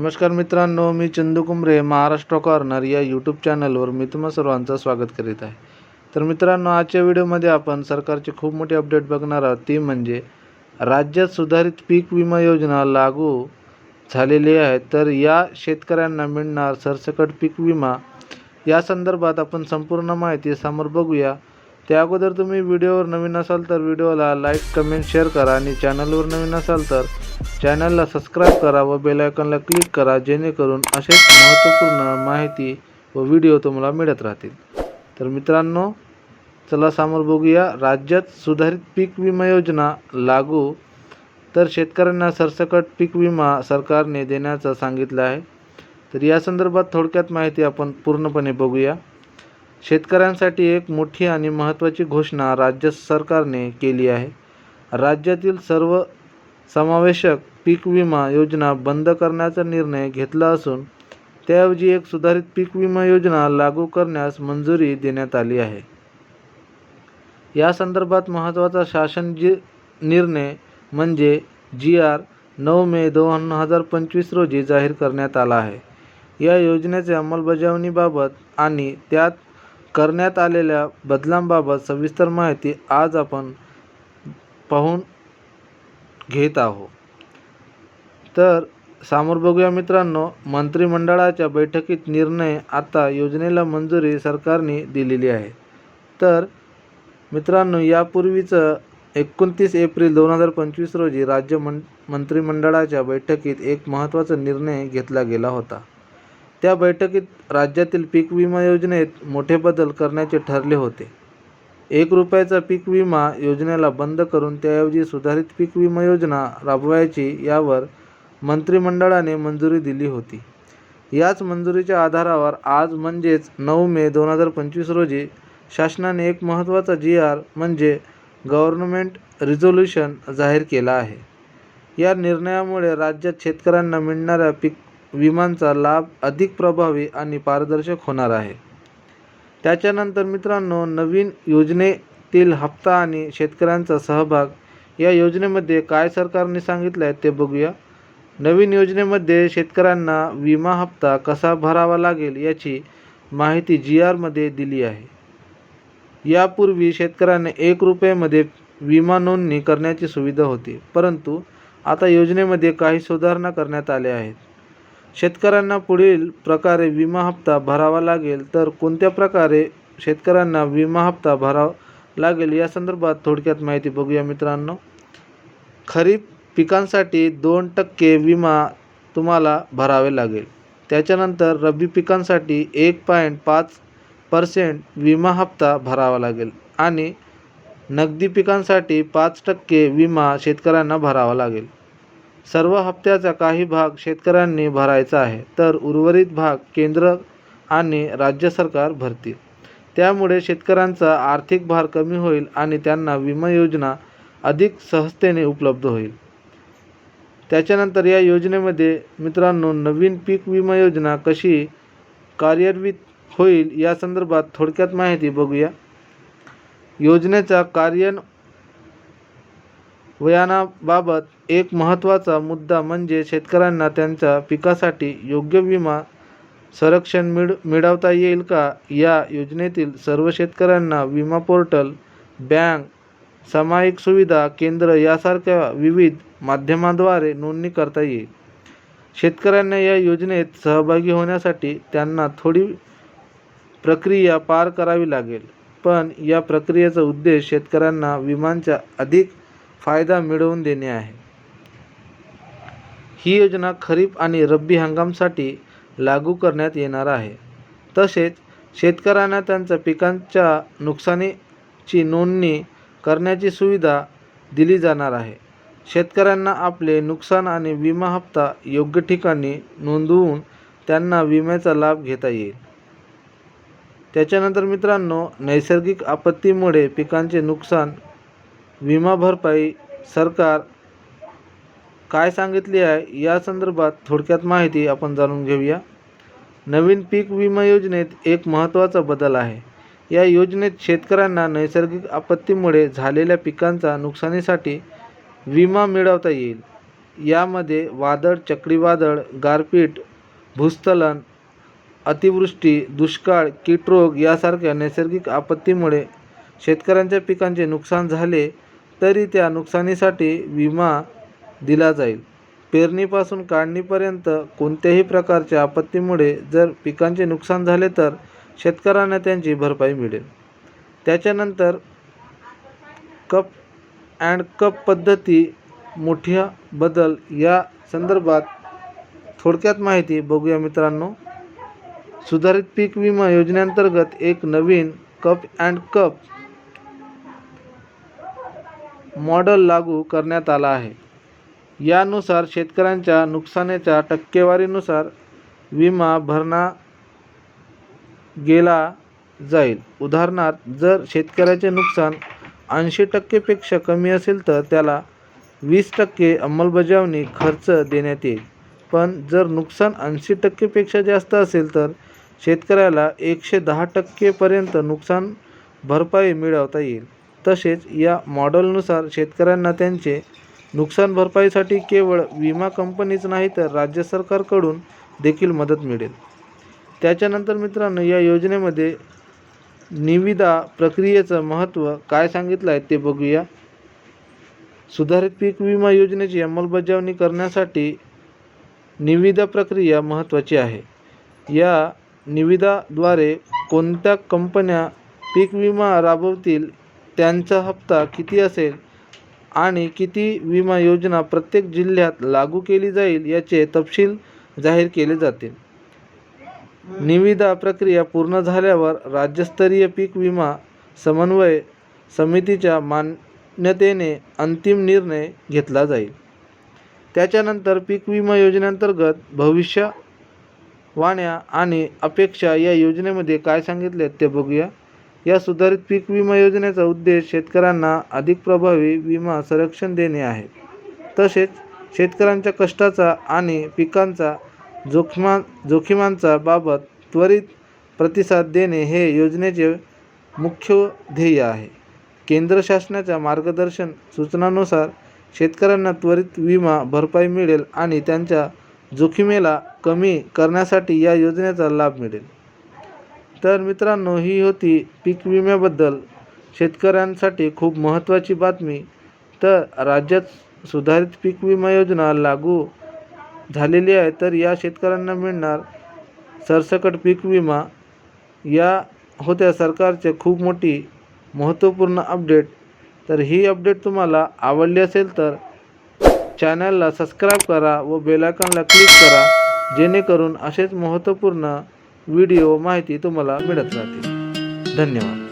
नमस्कार मित्रांनो मी चंदू कुंबरे महाराष्ट्र कॉर्नर या यूट्यूब चॅनलवर मी तुम्हा सर्वांचं स्वागत करीत आहे. तर मित्रांनो आजच्या व्हिडिओमध्ये आपण सरकारची खूप मोठी अपडेट बघणार आहोत. ती म्हणजे राज्यात सुधारित पीक विमा योजना लागू झालेली आहे. तर या शेतकऱ्यांना मिळणार सरसकट पीक विमा या संदर्भात आपण संपूर्ण माहिती समोर बघूया. त्या अगोदर तुम्ही व्हिडिओवर नवीन असाल तर व्हिडिओला लाईक कमेंट शेअर करा आणि चॅनलवर नवीन असाल तर चॅनलला सबस्क्राईब करा व बेलायकॉनला क्लिक करा जेणेकरून असेच महत्त्वपूर्ण माहिती व व्हिडिओ तुम्हाला मिळत राहतील. तर मित्रांनो चला समोर बघूया. राज्यात सुधारित पीक विमा योजना लागू. तर शेतकऱ्यांना सरसकट पीक विमा सरकारने देण्याचं सांगितलं आहे. तर या संदर्भात थोडक्यात माहिती आपण पूर्णपणे बघूया. शेतकऱ्यांसाठी एक मोठी आणि महत्त्वाची घोषणा राज्य सरकारने केली आहे. राज्यातील सर्व समावेशक पीक विमा योजना बंद करण्याचा निर्णय घेतला असून त्याऐवजी एक सुधारित पीक विमा योजना लागू करण्यास मंजुरी देण्यात आली आहे. या संदर्भात महत्त्वाचा शासन जी निर्णय म्हणजे जी आर नऊ मे दोन हजार पंचवीस रोजी जाहीर करण्यात आला आहे. या योजनेच्या अंमलबजावणीबाबत आणि त्यात करण्यात आलेल्या बदलांबाबत सविस्तर माहिती आज आपण पाहून घेत आहोत. तर समोर बघूया मित्रांनो मंत्रिमंडळाच्या बैठकीत निर्णय आता योजनेला मंजुरी सरकारने दिलेली आहे. तर मित्रांनो यापूर्वीचं एकोणतीस एप्रिल दोन हजार पंचवीस रोजी राज्य मं मंत्रिमंडळाच्या बैठकीत एक महत्त्वाचा निर्णय घेतला गेला होता. त्या बैठकीत राज्यातील पीक विमा योजनेत मोठे बदल करण्याचे ठरले होते. एक रुपयाचा पीक विमा योजनेला बंद करून त्याऐवजी सुधारित पीक विमा योजना राबवायची यावर मंत्रिमंडळाने मंजुरी दिली होती. याच मंजुरीच्या आधारावर आज म्हणजेच नऊ मे दोन हजार पंचवीस रोजी शासनाने एक महत्त्वाचा जी आर म्हणजे गव्हर्नमेंट रिझोल्युशन जाहीर केला आहे. या निर्णयामुळे राज्यात शेतकऱ्यांना मिळणाऱ्या पीक विमांचा लाभ अधिक प्रभावी आणि पारदर्शक होणार आहे. त्याच्यानंतर मित्रांनो नवीन योजनेतील हप्ता आणि शेतकऱ्यांचा सहभाग या योजनेमध्ये काय सरकारने सांगितलं आहे ते बघूया. नवीन योजनेमध्ये शेतकऱ्यांना विमा हप्ता कसा भरावा लागेल याची माहिती जी आरमध्ये दिली आहे. यापूर्वी शेतकऱ्यांना एक रुपयेमध्ये विमा नोंदणी करण्याची सुविधा होती परंतु आता योजनेमध्ये काही सुधारणा करण्यात आल्या आहेत. शेतकऱ्यांना पुढील प्रकारे विमा हप्ता भरावा लागेल तर कोणत्या प्रकारे शेतकऱ्यांना विमा हप्ता भरावा लागेल या संदर्भात थोडक्यात माहिती बघूया मित्रांनो. खरीप पिकांसाठी दोन टक्के विमा तुम्हाला भरावे लागेल. त्याच्यानंतर रब्बी पिकांसाठी एक पॉईंट पाच पर्सेंट विमा हप्ता भरावा लागेल आणि नगदी पिकांसाठी पाच टक्के विमा शेतकऱ्यांना भरावा लागेल. सर्व हप्त्याचा काही भाग शेतकऱ्यांनी भरायचा आहे. तर उर्वरित भाग केंद्र आणि राज्य सरकार भरतील. त्यामुळे शेतकऱ्यांचा आर्थिक भार कमी होईल आणि त्यांना विमा योजना अधिक सहजतेने उपलब्ध होईल. त्याच्यानंतर या योजनेमध्ये मित्रांनो नवीन पीक विमा योजना कशी कार्यान्वित होईल या संदर्भात थोडक्यात माहिती बघूया. योजनेचा वयानाबाबत एक महत्त्वाचा मुद्दा म्हणजे शेतकऱ्यांना त्यांच्या पिकासाठी योग्य विमा संरक्षण मिळ मिळवता येईल का? या योजनेतील सर्व शेतकऱ्यांना विमा पोर्टल बँक सामायिक सुविधा केंद्र यासारख्या विविध माध्यमांद्वारे नोंदणी करता येईल. शेतकऱ्यांना या योजनेत सहभागी होण्यासाठी त्यांना थोडी प्रक्रिया पार करावी लागेल. पण या प्रक्रियेचा उद्देश शेतकऱ्यांना विमांच्या अधिक फायदा मिळवून देणे आहे. ही योजना खरीप आणि रब्बी हंगामासाठी लागू करण्यात येणार आहे. तसेच शेतकऱ्यांना त्यांच्या पिकांच्या नुकसानीची नोंदणी करण्याची सुविधा दिली जाणार आहे. शेतकऱ्यांना आपले नुकसान आणि विमा हप्ता योग्य ठिकाणी नोंदवून त्यांना विम्याचा लाभ घेता येईल. त्याच्यानंतर मित्रांनो नैसर्गिक आपत्तीमुळे पिकांचे नुकसान विमा भरपाई सरकार काय सांगितली आहे या संदर्भात थोडक्यात माहिती आपण जाणून घेऊया. नवीन पीक विमा योजनेत एक महत्त्वाचा बदल आहे. या योजनेत शेतकऱ्यांना नैसर्गिक आपत्तीमुळे झालेल्या पिकांचा नुकसानीसाठी विमा मिळवता येईल. यामध्ये वादळ चक्रीवादळ गारपीट भूस्खलन अतिवृष्टी दुष्काळ कीटरोग यासारख्या नैसर्गिक आपत्तीमुळे शेतकऱ्यांच्या पिकांचे नुकसान झाले तरी त्या नुकसानीसाठी विमा दिला जाईल. पेरणीपासून काढणीपर्यंत कोणत्याही प्रकारच्या आपत्तीमुळे जर पिकांचे नुकसान झाले तर शेतकऱ्यांना त्यांची भरपाई मिळेल. त्याच्यानंतर कप अँड कप पद्धती मोठ्या बदल या संदर्भात थोडक्यात माहिती बघूया मित्रांनो. सुधारित पीक विमा योजनेअंतर्गत एक नवीन कप अँड कप मॉडेल लागू करण्यात आला आहे. यानुसार शेतकऱ्यांच्या नुकसानाच्या टक्केवारीनुसार विमा भरणा गेला जाईल. उदाहरणार्थ जर शेतकऱ्याचे नुकसान ऐंशी टक्केपेक्षा कमी असेल तर त्याला वीस टक्के अंमलबजावणी खर्च देण्यात येईल. पण जर नुकसान ऐंशी टक्केपेक्षा जास्त असेल तर शेतकऱ्याला एकशे दहा टक्केपर्यंत नुकसान भरपाई मिळवता येईल. तसेच या मॉडेलनुसार शेतकऱ्यांना त्यांचे नुकसान भरपाईसाठी केवळ विमा कंपनीच नाही तर राज्य सरकारकडून देखील मदत मिळेल. त्याच्यानंतर मित्रांनो या योजनेमध्ये निविदा प्रक्रियेचं महत्त्व काय सांगितलं आहे ते बघूया. सुधारित पीक विमा योजनेची अंमलबजावणी करण्यासाठी निविदा प्रक्रिया महत्त्वाची आहे. या निविदाद्वारे कोणत्या कंपन्या पीक विमा राबवतील त्यांचा हप्ता किती असेल आणि किती विमा योजना प्रत्येक जिल्ह्यात लागू केली जाईल याचे तपशील जाहीर केले जातील. निविदा प्रक्रिया पूर्ण झाल्यावर राज्यस्तरीय पीक विमा समन्वय समितीच्या मान्यतेने अंतिम निर्णय घेतला जाईल. त्याच्यानंतर पीक विमा योजनेअंतर्गत भविष्य वाण्या आणि अपेक्षा या योजनेमध्ये काय सांगितले ते बघूया. या सुधारित पीक विमा योजनेचा उद्देश शेतकऱ्यांना अधिक प्रभावी विमा संरक्षण देणे आहे. तसेच शेतकऱ्यांच्या कष्टाचा आणि पिकांचा जोखमा जोखीमांचा बाबत त्वरित प्रतिसाद देणे हे योजनेचे मुख्य ध्येय आहे. केंद्र शासनाच्या मार्गदर्शन सूचनानुसार शेतकऱ्यांना त्वरित विमा भरपाई मिळेल आणि त्यांच्या जोखीमेला कमी करण्यासाठी या योजनेचा लाभ मिळेल. तर मित्रांनो ही होती पीक विम्याबद्दल. शेतकऱ्यांसाठी खूप महत्त्वाची बातमी. तर राज्यात सुधारित पीक विमा योजना लागू झालेली आहे तर या शेतकऱ्यांना मिळणार सरसकट पीक विमा. या होत्या सरकारचे खूप मोठी महत्त्वपूर्ण अपडेट. तर ही अपडेट तुम्हाला आवडली असेल तर चॅनलला सबस्क्राईब करा व बेलायकॉनला क्लिक करा जेणेकरून असेच महत्त्वपूर्ण व्हिडिओ माहिती तुम्हाला मिळत राहते धन्यवाद.